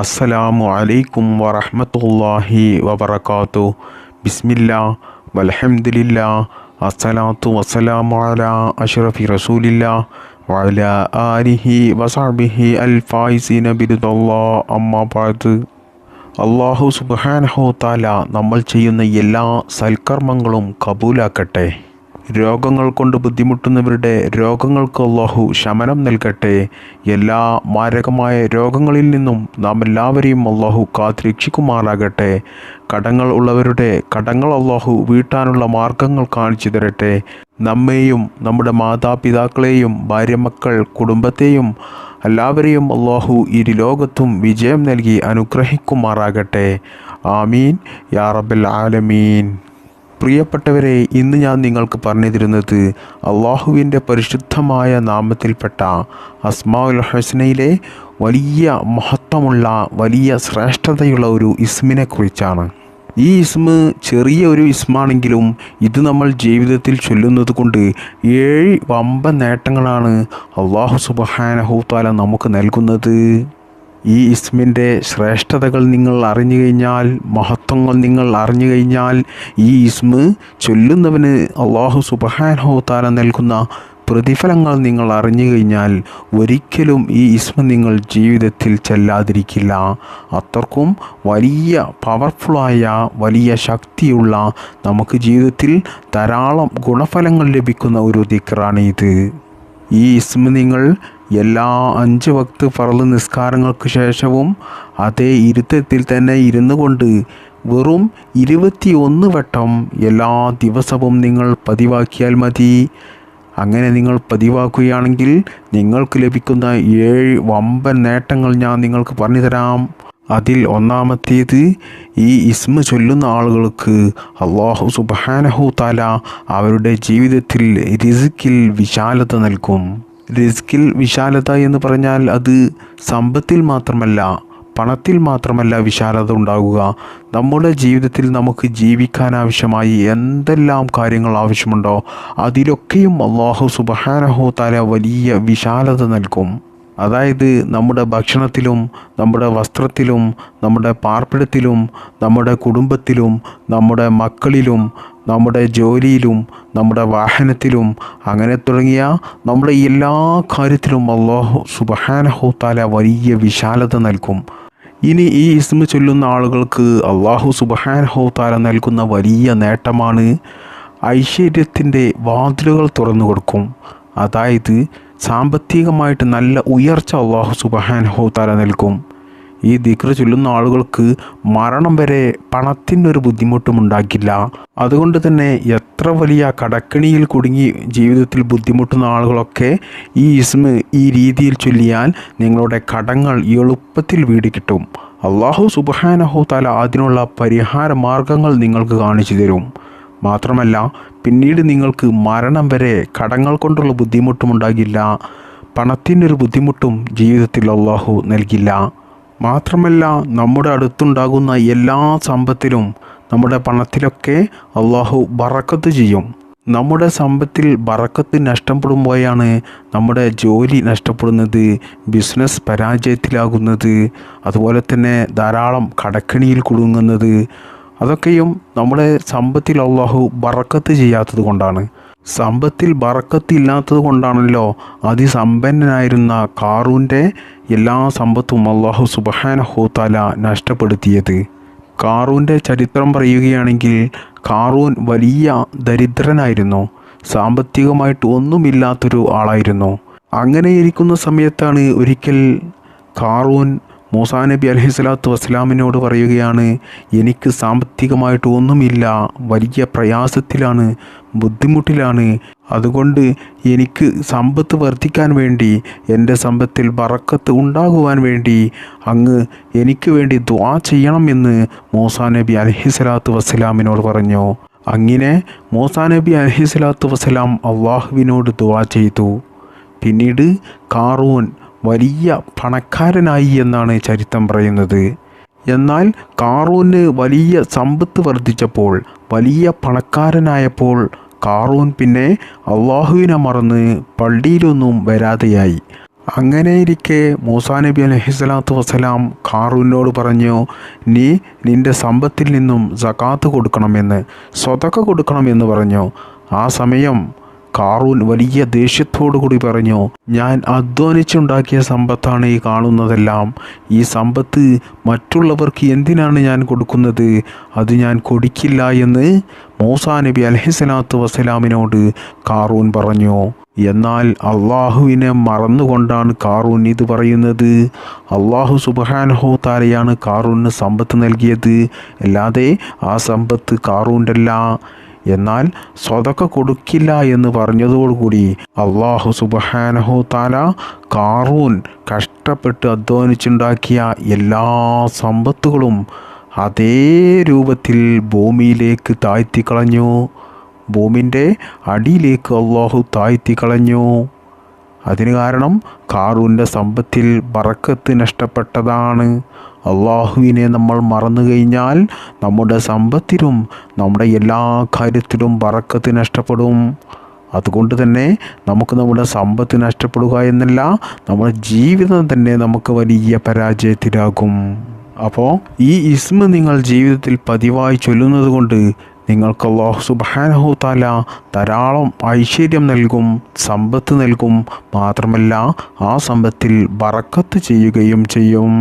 അസ്സലാമു അലൈക്കും വറഹ്മത്തുള്ളാഹി വബർക്കാത്തു ബിസ്മില്ല വൽഹംദുലില്ലാ അസ്സലാത്തു വസ്സലാമു അലാ അഷ്റഫി റസൂലില്ല വല ആലിഹി വസാബിഹി അൽ ഫായിസീന ബിരുദല്ലാ അമ്മാ ബഅദ് അള്ളാഹു സുബ്ഹാനഹു താല നമ്മൾ ചെയ്യുന്ന എല്ലാ സൽക്കർമ്മങ്ങളും കബൂലാക്കട്ടെ. രോഗങ്ങൾ കൊണ്ട് ബുദ്ധിമുട്ടുന്നവരുടെ രോഗങ്ങൾക്ക് അള്ളാഹു ശമനം നൽകട്ടെ. എല്ലാ മാരകമായ രോഗങ്ങളിൽ നിന്നും നാം എല്ലാവരെയും അള്ളാഹു കാത്തിരക്ഷിക്കുമാറാകട്ടെ. കടങ്ങൾ ഉള്ളവരുടെ കടങ്ങൾ അള്ളാഹു വീട്ടാനുള്ള മാർഗങ്ങൾ കാണിച്ചു തരട്ടെ. നമ്മെയും നമ്മുടെ മാതാപിതാക്കളെയും ഭാര്യ ഭാര്യമക്കൾ കുടുംബത്തെയും എല്ലാവരെയും അള്ളാഹു ഇരു ലോകത്തും വിജയം നൽകി അനുഗ്രഹിക്കുമാറാകട്ടെ. ആമീൻ. യാ റബ്ബൽ ആലമീൻ. പ്രിയപ്പെട്ടവരെ ഇന്ന് ഞാൻ നിങ്ങൾക്ക് പറഞ്ഞു തരുന്നത് അള്ളാഹുവിന്റെ പരിശുദ്ധമായ നാമത്തിൽപ്പെട്ട അസ്മാഉൽ ഹസ്നയിലെ വലിയ മഹത്വമുള്ള വലിയ ശ്രേഷ്ഠതയുള്ള ഒരു ഇസ്മിനെ കുറിച്ചാണ്. ഈ ഇസ്മ് ചെറിയ ഒരു ഇസ്മാണെങ്കിലും ഇത് നമ്മൾ ജീവിതത്തിൽ ചൊല്ലുന്നത് കൊണ്ട് ഏഴ് വമ്പ നേട്ടങ്ങളാണ് അള്ളാഹു സുബഹാനഹൂത്താല നമുക്ക് നൽകുന്നത്. ഈ ഇസ്മിന്റെ ശ്രേഷ്ഠതകൾ നിങ്ങൾ അറിഞ്ഞു കഴിഞ്ഞാൽ മഹത്വങ്ങൾ നിങ്ങൾ അറിഞ്ഞു കഴിഞ്ഞാൽ ഈ ഇസ്മ് ചൊല്ലുന്നവന് അള്ളാഹു സുബഹാനഹു താര നൽകുന്ന പ്രതിഫലങ്ങൾ നിങ്ങൾ അറിഞ്ഞു കഴിഞ്ഞാൽ ഒരിക്കലും ഈ ഇസ്മ നിങ്ങൾ ജീവിതത്തിൽ ചെല്ലാതിരിക്കില്ല. അത്രക്കും വലിയ പവർഫുള്ളായ വലിയ ശക്തിയുള്ള നമുക്ക് ജീവിതത്തിൽ ധാരാളം ഗുണഫലങ്ങൾ ലഭിക്കുന്ന ഒരു ദിക്റാണ് ഇത്. ഈ ഇസ്മ നിങ്ങൾ എല്ലാ അഞ്ച് വക്ത് ഫറൽ നിസ്കാരങ്ങൾക്ക് ശേഷവും അതേ ഇരുത്തത്തിൽ തന്നെ ഇരുന്നു കൊണ്ട് വെറും ഇരുപത്തിയൊന്ന് വട്ടം എല്ലാ ദിവസവും നിങ്ങൾ പതിവാക്കിയാൽ മതി. അങ്ങനെ നിങ്ങൾ പതിവാക്കുകയാണെങ്കിൽ നിങ്ങൾക്ക് ലഭിക്കുന്ന ഏഴ് വമ്പൻ നേട്ടങ്ങൾ ഞാൻ നിങ്ങൾക്ക് പറഞ്ഞു തരാം അതിൽ ഒന്നാമത്തേത് ഈ ഇസ്മ ചൊല്ലുന്ന ആളുകൾക്ക് അള്ളാഹു സുബാനഹു താല അവരുടെ ജീവിതത്തിൽ റിസിക്കിൽ വിശാലത നൽകും. റിസ്കിൽ വിശാലത എന്ന് പറഞ്ഞാൽ അത് സമ്പത്തിൽ മാത്രമല്ല പണത്തിൽ മാത്രമല്ല വിശാലത ഉണ്ടാകുക. നമ്മുടെ ജീവിതത്തിൽ നമുക്ക് ജീവിക്കാൻ ആവശ്യമായി എന്തെല്ലാം കാര്യങ്ങൾ ആവശ്യമുണ്ടോ അതിലൊക്കെയും അള്ളാഹു സുബഹാനഹോ തല വലിയ വിശാലത നൽകും. അതായത് നമ്മുടെ ഭക്ഷണത്തിലും നമ്മുടെ വസ്ത്രത്തിലും നമ്മുടെ പാർപ്പിടത്തിലും നമ്മുടെ കുടുംബത്തിലും നമ്മുടെ മക്കളിലും നമ്മുടെ ജോലിയിലും നമ്മുടെ വാഹനത്തിലും അങ്ങനെ തുടങ്ങിയ നമ്മുടെ എല്ലാ കാര്യത്തിലും അള്ളാഹു സുബഹാനഹുത്താല വലിയ വിശാലത നൽകും. ഇനി ഈ ഇസ്മ ചൊല്ലുന്ന ആളുകൾക്ക് അള്ളാഹു സുബഹാനഹുത്താല നൽകുന്ന വലിയ നേട്ടമാണ് ഐശ്വര്യത്തിന്റെ വാതിലുകൾ തുറന്നു കൊടുക്കും. അതായത് സാമ്പത്തികമായിട്ട് നല്ല ഉയർച്ച അള്ളാഹു സുബഹാൻ താല നൽകും. ഈ ദിക്ര ചൊല്ലുന്ന ആളുകൾക്ക് മരണം വരെ പണത്തിന്റെ പണത്തിനൊരു ബുദ്ധിമുട്ടും ഉണ്ടാക്കില്ല അതുകൊണ്ട് തന്നെ എത്ര വലിയ കടക്കണിയിൽ കുടുങ്ങി ജീവിതത്തിൽ ബുദ്ധിമുട്ടുന്ന ആളുകളൊക്കെ ഈ ഇസ്മ ഈ രീതിയിൽ ചൊല്ലിയാൽ നിങ്ങളുടെ കടങ്ങൾ എളുപ്പത്തിൽ വീട് കിട്ടും. അള്ളാഹു സുബഹാനഹു താല അതിനുള്ള പരിഹാര മാർഗങ്ങൾ നിങ്ങൾക്ക് കാണിച്ചു തരും. മാത്രമല്ല പിന്നീട് നിങ്ങൾക്ക് മരണം വരെ കടങ്ങൾ കൊണ്ടുള്ള ബുദ്ധിമുട്ടും ഉണ്ടാകില്ല പണത്തിനൊരു ബുദ്ധിമുട്ടും ജീവിതത്തിൽ അള്ളാഹു നൽകില്ല. മാത്രമല്ല നമ്മുടെ അടുത്തുണ്ടാകുന്ന എല്ലാ സമ്പത്തിലും നമ്മുടെ പണത്തിലൊക്കെ അള്ളാഹു ബറക്കത്ത് ചെയ്യും. നമ്മുടെ സമ്പത്തിൽ ബറക്കത്ത് നഷ്ടപ്പെടുമ്പോഴാണ് നമ്മുടെ ജോലി നഷ്ടപ്പെടുന്നത് ബിസിനസ് പരാജയത്തിലാകുന്നത് അതുപോലെ തന്നെ ധാരാളം കടക്കിണിയിൽ കുടുങ്ങുന്നത് അതൊക്കെയും നമ്മുടെ സമ്പത്തിൽ അള്ളാഹു ബറക്കത്ത് ചെയ്യാത്തത് കൊണ്ടാണ്. സമ്പത്തിൽ ബറക്കത്ത് ഇല്ലാത്തത് കൊണ്ടാണല്ലോ അതിസമ്പന്നനായിരുന്ന കാറൂന്റെ എല്ലാ സമ്പത്തും അള്ളാഹു സുബഹാനഹോത്താല നഷ്ടപ്പെടുത്തിയത്. കാറൂന്റെ ചരിത്രം പറയുകയാണെങ്കിൽ കാറൂൻ വലിയ ദരിദ്രനായിരുന്നു. സാമ്പത്തികമായിട്ട് ഒന്നുമില്ലാത്തൊരു ആളായിരുന്നു. അങ്ങനെ ഇരിക്കുന്ന സമയത്താണ് ഒരിക്കൽ കാറൂൻ മൂസാ നബി അലഹി സ്വലാത്തു വസ്സലാമിനോട് പറയുകയാണ് എനിക്ക് സാമ്പത്തികമായിട്ട് ഒന്നുമില്ല വലിയ പ്രയാസത്തിലാണ് ബുദ്ധിമുട്ടിലാണ്. അതുകൊണ്ട് എനിക്ക് സമ്പത്ത് വർദ്ധിക്കാൻ വേണ്ടി എന്റെ സമ്പത്തിൽ ബറക്കത്ത് ഉണ്ടാകുവാൻ വേണ്ടി അങ്ങ് എനിക്ക് വേണ്ടി ദ്വാ ചെയ്യണമെന്ന് മൂസാ നബി അലഹി സ്വലാത്തു വസ്സലാമിനോട് പറഞ്ഞു. അങ്ങനെ മൂസാ നബി അലഹി സ്വലാത്തു വസ്സലാം അള്ളാഹുവിനോട് ദ്വാ ചെയ്തു. പിന്നീട് കാറൂൻ വലിയ പണക്കാരനായി എന്നാണ് ചരിത്രം പറയുന്നത്. എന്നാൽ കാറൂന് വലിയ സമ്പത്ത് വർദ്ധിച്ചപ്പോൾ വലിയ പണക്കാരനായപ്പോൾ കാറൂൻ പിന്നെ അള്ളാഹുവിനെ മറന്ന് പള്ളിയിലൊന്നും വരാതെയായി. അങ്ങനെയിരിക്കെ മൂസാ നബി അലഹിസ്ലാത്തു വസ്സലാം ഖാറൂനോട് പറഞ്ഞു നീ നിന്റെ സമ്പത്തിൽ നിന്നും സകാത്ത് കൊടുക്കണമെന്ന് സ്വതക്ക കൊടുക്കണമെന്ന് പറഞ്ഞു. ആ സമയം കാറൂൻ വലിയ ദേഷ്യത്തോടു കൂടി പറഞ്ഞു ഞാൻ അധ്വാനിച്ചുണ്ടാക്കിയ സമ്പത്താണ് ഈ കാണുന്നതെല്ലാം. ഈ സമ്പത്ത് മറ്റുള്ളവർക്ക് എന്തിനാണ് ഞാൻ കൊടുക്കുന്നത്? അത് ഞാൻ കൊടുക്കില്ല എന്ന് മൂസാ നബി അലഹിസ്ലാത്തു വസ്സലാമിനോട് കാറൂൻ പറഞ്ഞു. എന്നാൽ അള്ളാഹുവിനെ മറന്നുകൊണ്ടാണ് കാറൂൻ ഇത് പറയുന്നത്. അള്ളാഹു സുബഹാനഹോ താരയാണ് കാറൂന് സമ്പത്ത് നൽകിയത്. അല്ലാതെ ആ സമ്പത്ത് കാറൂന്റെ അല്ല എന്നാൽ സ്വതക്ക കൊടുക്കില്ല എന്ന് പറഞ്ഞതോടുകൂടി അള്ളാഹു സുബഹാനഹു താല കാറൂൻ കഷ്ടപ്പെട്ട് അധ്വാനിച്ചുണ്ടാക്കിയ എല്ലാ സമ്പത്തുകളും അതേ രൂപത്തിൽ ഭൂമിയിലേക്ക് താഴ്ത്തിക്കളഞ്ഞു. ഭൂമിന്റെ അടിയിലേക്ക് അള്ളാഹു താഴ്ത്തിക്കളഞ്ഞു. അതിന് കാരണം കാറൂന്റെ സമ്പത്തിൽ ബറക്കത്ത് നഷ്ടപ്പെട്ടതാണ്. അള്ളാഹുവിനെ നമ്മൾ മറന്നു കഴിഞ്ഞാൽ നമ്മുടെ സമ്പത്തിലും നമ്മുടെ എല്ലാ കാര്യത്തിലും ബറക്കത്ത് നഷ്ടപ്പെടും. അതുകൊണ്ട് തന്നെ നമുക്ക് നമ്മുടെ സമ്പത്ത് നഷ്ടപ്പെടുക എന്നല്ല നമ്മുടെ ജീവിതം തന്നെ നമുക്ക് വലിയ പരാജയത്തിലാകും. അപ്പോൾ ഈ ഇസ്മ നിങ്ങൾ ജീവിതത്തിൽ പതിവായി ചൊല്ലുന്നത് കൊണ്ട് നിങ്ങൾക്ക് അള്ളാഹു സുബാനഹു താല ധാരാളം ഐശ്വര്യം നൽകും സമ്പത്ത് നൽകും. മാത്രമല്ല ആ സമ്പത്തിൽ ബറക്കത്ത് ചെയ്യുകയും ചെയ്യും.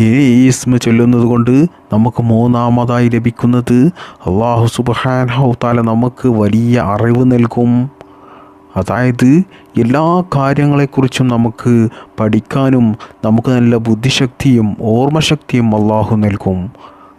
ഈ ഇസ്മ ചൊല്ലുന്നത് കൊണ്ട് നമുക്ക് മൂന്നാമതായി ലഭിക്കുന്നത് അള്ളാഹു സുബാനഹു താല നമുക്ക് വലിയ അറിവ് നൽകും. അതായത് എല്ലാ കാര്യങ്ങളെക്കുറിച്ചും നമുക്ക് പഠിക്കാനും നമുക്ക് നല്ല ബുദ്ധിശക്തിയും ഓർമ്മശക്തിയും അള്ളാഹു നൽകും.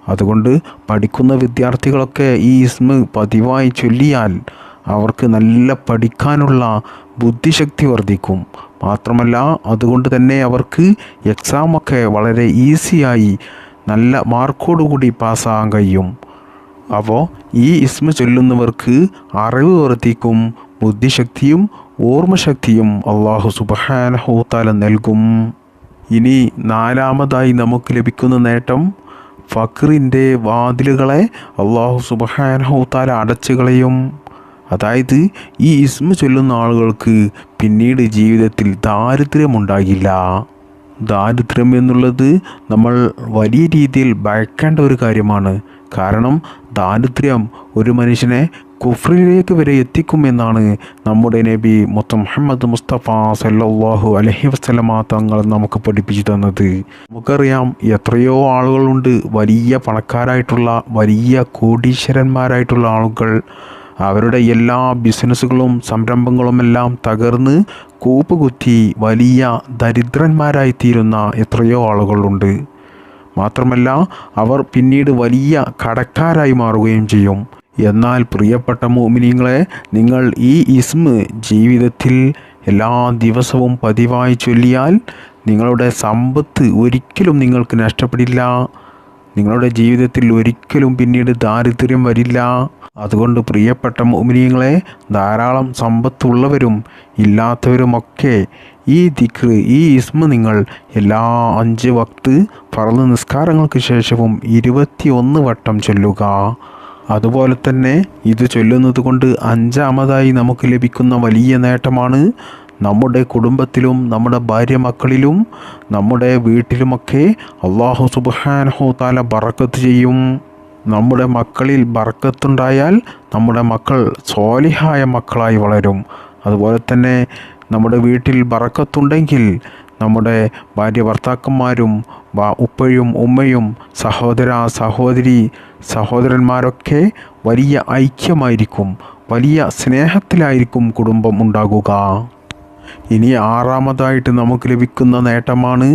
അതുകൊണ്ട് പഠിക്കുന്ന വിദ്യാർത്ഥികളൊക്കെ ഈ ഇസ്മ പതിവായി ചൊല്ലിയാൽ അവർക്ക് നല്ല പഠിക്കാനുള്ള ബുദ്ധിശക്തി വർദ്ധിക്കും. മാത്രമല്ല അതുകൊണ്ട് തന്നെ അവർക്ക് എക്സാമൊക്കെ വളരെ ഈസിയായി നല്ല മാർക്കോടുകൂടി പാസ്സാകാൻ കഴിയും. അപ്പോൾ ഈ ഇസ്മ ചൊല്ലുന്നവർക്ക് അറിവ് വർദ്ധിക്കും ബുദ്ധിശക്തിയും ഓർമ്മശക്തിയും അള്ളാഹു സുബഹാനഹൂത്താല നൽകും. ഇനി നാലാമതായി നമുക്ക് ലഭിക്കുന്ന നേട്ടം ഫക്രിന്റെ വാതിലുകളെ അള്ളാഹു സുബഹാനഹൂത്താല അടച്ചു കളയും അതായത് ഈ ഇസ്മ ചൊല്ലുന്ന ആളുകൾക്ക് പിന്നീട് ജീവിതത്തിൽ ദാരിദ്ര്യമുണ്ടാകില്ല. ദാരിദ്ര്യം എന്നുള്ളത് നമ്മൾ വലിയ രീതിയിൽ ഭയക്കേണ്ട ഒരു കാര്യമാണ്. കാരണം ദാരിദ്ര്യം ഒരു മനുഷ്യനെ കുഫ്രിലേക്ക് വരെ എത്തിക്കുമെന്നാണ് നമ്മുടെ നബി മൊത്തം മുഹമ്മദ് മുസ്തഫ സല്ലാഹു അലഹി വസ്ലമ തങ്ങൾ നമുക്ക് പഠിപ്പിച്ചു തന്നത്. നമുക്കറിയാം എത്രയോ ആളുകളുണ്ട് വലിയ പണക്കാരായിട്ടുള്ള വലിയ കോടീശ്വരന്മാരായിട്ടുള്ള ആളുകൾ. അവരുടെ എല്ലാ ബിസിനസ്സുകളും സംരംഭങ്ങളുമെല്ലാം തകർന്ന് കൂപ്പുകുത്തി വലിയ ദരിദ്രന്മാരായിത്തീരുന്ന എത്രയോ ആളുകളുണ്ട്. മാത്രമല്ല അവർ പിന്നീട് വലിയ കടക്കാരായി മാറുകയും ചെയ്യും. എന്നാൽ പ്രിയപ്പെട്ട മോമിനിങ്ങളെ നിങ്ങൾ ഈ ഇസ്മ് ജീവിതത്തിൽ എല്ലാ ദിവസവും പതിവായി ചൊല്ലിയാൽ നിങ്ങളുടെ സമ്പത്ത് ഒരിക്കലും നിങ്ങൾക്ക് നഷ്ടപ്പെടില്ല. നിങ്ങളുടെ ജീവിതത്തിൽ ഒരിക്കലും പിന്നീട് ദാരിദ്ര്യം വരില്ല. അതുകൊണ്ട് പ്രിയപ്പെട്ട മോമിനിയങ്ങളെ ധാരാളം സമ്പത്തുള്ളവരും ഇല്ലാത്തവരുമൊക്കെ ഈ ദിക്ർ ഈ ഇസ്മ നിങ്ങൾ എല്ലാ അഞ്ച് വക്ത് പറന്ന് നിസ്കാരങ്ങൾക്ക് ശേഷവും ഇരുപത്തി ഒന്ന് വട്ടം ചൊല്ലുക. അതുപോലെ തന്നെ ഇത് ചൊല്ലുന്നത് കൊണ്ട് അഞ്ചാമതായി നമുക്ക് ലഭിക്കുന്ന വലിയ നേട്ടമാണ് നമ്മുടെ കുടുംബത്തിലും നമ്മുടെ ഭാര്യ മക്കളിലും നമ്മുടെ വീട്ടിലുമൊക്കെ അള്ളാഹു സുബാനഹു താല ബറക്കത്ത് ചെയ്യും. നമ്മുടെ മക്കളിൽ ബറക്കത്തുണ്ടായാൽ നമ്മുടെ മക്കൾ സ്വാലിഹായ മക്കളായി വളരും. അതുപോലെ തന്നെ നമ്മുടെ വീട്ടിൽ ബറക്കത്തുണ്ടെങ്കിൽ നമ്മുടെ ഭാര്യ ഭർത്താക്കന്മാരും ഉപ്പയും ഉമ്മയും സഹോദര സഹോദരി സഹോദരന്മാരൊക്കെ വലിയ ഐക്യമായിരിക്കും വലിയ സ്നേഹത്തിലായിരിക്കും കുടുംബം ഉണ്ടാകുക. ഇനി ആറാമതായിട്ട് നമുക്ക് ലഭിക്കുന്ന നേട്ടമാണ്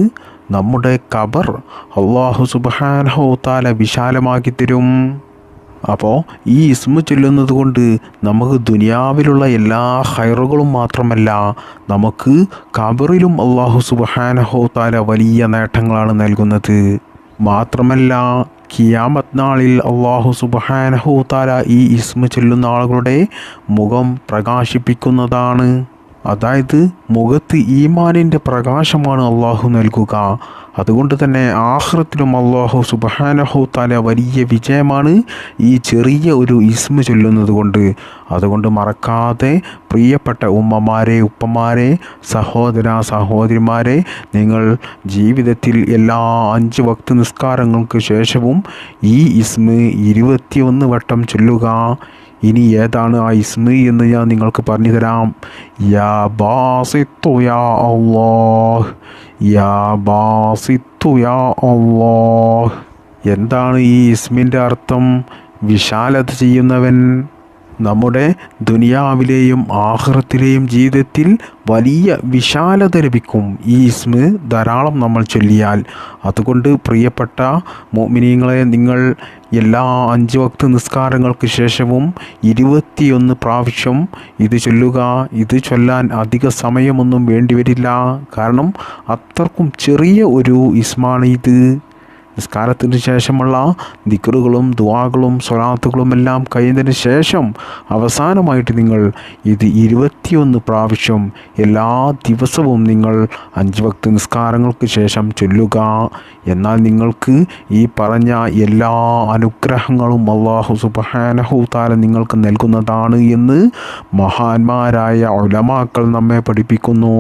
നമ്മുടെ കബർ അള്ളാഹു സുബാനഹോ താല വിശാലമാക്കി തരും. അപ്പോൾ ഈ ഇസ്മ ചൊല്ലുന്നത് കൊണ്ട് നമുക്ക് ദുനിയാവിലുള്ള എല്ലാ ഹൈറുകളും മാത്രമല്ല നമുക്ക് കബറിലും അള്ളാഹു സുബാനഹോ താല വലിയ നേട്ടങ്ങളാണ് നൽകുന്നത്. മാത്രമല്ല കിയാമത് നാളിൽ അള്ളാഹു സുബാനഹോ താല ഈ ഇസ്മ ചൊല്ലുന്ന ആളുകളുടെ മുഖം പ്രകാശിപ്പിക്കുന്നതാണ്. അതായത് മുഖത്ത് ഈമാനിന്റെ പ്രകാശമാണ് അള്ളാഹു നൽകുക. അതുകൊണ്ട് തന്നെ ആഹ്റത്തിലും അള്ളാഹു സുബഹാനഹു തല വലിയ വിജയമാണ് ഈ ചെറിയ ഒരു ഇസ്മ ചൊല്ലുന്നത് കൊണ്ട്. അതുകൊണ്ട് മറക്കാതെ പ്രിയപ്പെട്ട ഉമ്മമാരെ ഉപ്പമാരെ സഹോദര സഹോദരിമാരെ നിങ്ങൾ ജീവിതത്തിൽ എല്ലാ അഞ്ച് വക്ത് നിസ്കാരങ്ങൾക്ക് ശേഷവും ഈ ഇസ്മ ഇരുപത്തിയൊന്ന് വട്ടം ചൊല്ലുക. ഇനി ഏതാണ് ആ ഇസ്മ എന്ന് ഞാൻ നിങ്ങൾക്ക് പറഞ്ഞു തരാം യാ ബാസിത്തു യാ യാ ബാസിത്തു യാ എന്താണ് ഈ ഇസ്മിന്റെ അർത്ഥം? വിശാലത ചെയ്യുന്നവൻ നമ്മുടെ ദുനിയാവിലെയും ആഹ്റത്തിലെയും ജീവിതത്തിൽ വലിയ വിശാലത ലഭിക്കും. ഈ ഇസ്മ് ധാരാളം നമ്മൾ ചൊല്ലിയാൽ. അതുകൊണ്ട് പ്രിയപ്പെട്ട മോമിനിയങ്ങളെ നിങ്ങൾ എല്ലാ അഞ്ച് വക്ത നിസ്കാരങ്ങൾക്ക് ശേഷവും ഇരുപത്തിയൊന്ന് പ്രാവശ്യം ഇത് ചൊല്ലുക. ഇത് ചൊല്ലാൻ അധിക സമയമൊന്നും വേണ്ടിവരില്ല കാരണം അത്രക്കും ചെറിയ ഒരു ഇസ്മാണ് ഇത്. നിസ്കാരത്തിന് ശേഷമുള്ള ദിക്കറുകളും ദുവാകളും സ്വലാത്തുകളും എല്ലാം കഴിഞ്ഞതിന് ശേഷം അവസാനമായിട്ട് നിങ്ങൾ ഇത് ഇരുപത്തിയൊന്ന് പ്രാവശ്യം എല്ലാ ദിവസവും നിങ്ങൾ അഞ്ച് വക്ത നിസ്കാരങ്ങൾക്ക് ശേഷം ചൊല്ലുക. എന്നാൽ നിങ്ങൾക്ക് ഈ പറഞ്ഞ എല്ലാ അനുഗ്രഹങ്ങളും അള്ളാഹു സുബാനഹുതാല നിങ്ങൾക്ക് നൽകുന്നതാണ് എന്ന് മഹാന്മാരായ ഉലമാക്കൾ നമ്മെ പഠിപ്പിക്കുന്നു.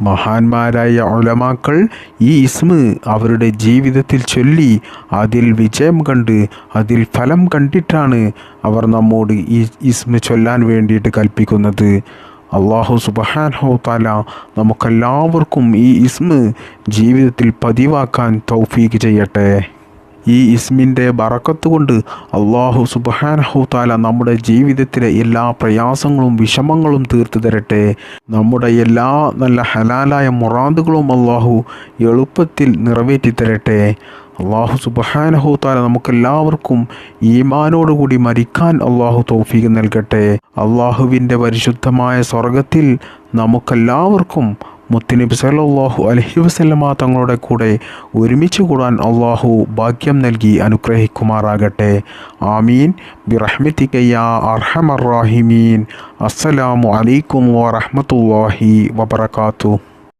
മഹാന്മാരായ ഒലമാക്കൾ ഈ ഇസ്മ് അവരുടെ ജീവിതത്തിൽ ചൊല്ലി അതിൽ വിജയം കണ്ട് അതിൽ ഫലം കണ്ടിട്ടാണ് അവർ നമ്മോട് ഈ ഇസ്മ ചൊല്ലാൻ വേണ്ടിയിട്ട് കൽപ്പിക്കുന്നത്. അള്ളാഹു സുബഹാൻ താല നമുക്കെല്ലാവർക്കും ഈ ഇസ്മ ജീവിതത്തിൽ പതിവാക്കാൻ തൗഫീക്ക് ചെയ്യട്ടെ. ഈ ഇസ്മിന്റെ ബറക്കത്ത് കൊണ്ട് അള്ളാഹു സുബാനഹു താല നമ്മുടെ ജീവിതത്തിലെ എല്ലാ പ്രയാസങ്ങളും വിഷമങ്ങളും തീർത്തു തരട്ടെ. നമ്മുടെ എല്ലാ നല്ല ഹലാലായ മുറാദുകളും അള്ളാഹു എളുപ്പത്തിൽ നിറവേറ്റി തരട്ടെ. അള്ളാഹു സുബഹാനഹു താല നമുക്കെല്ലാവർക്കും ഈമാനോടുകൂടി മരിക്കാൻ അള്ളാഹു തൗഫീഖ് നൽകട്ടെ. അള്ളാഹുവിന്റെ പരിശുദ്ധമായ സ്വർഗത്തിൽ നമുക്കെല്ലാവർക്കും മുത്തുനബി സലാഹു അലഹി വസല്ലമ തങ്ങളുടെ കൂടെ ഒരുമിച്ച് കൂടാൻ അള്ളാഹു ഭാഗ്യം നൽകി അനുഗ്രഹിക്കുമാറാകട്ടെ. ആമീൻ. ബിറഹ്മത്തിക്കയ്യ അർഹമർ അസ്സലാമു അലൈക്കും വറഹമത്തല്ലാഹി വബറകാതുഹു.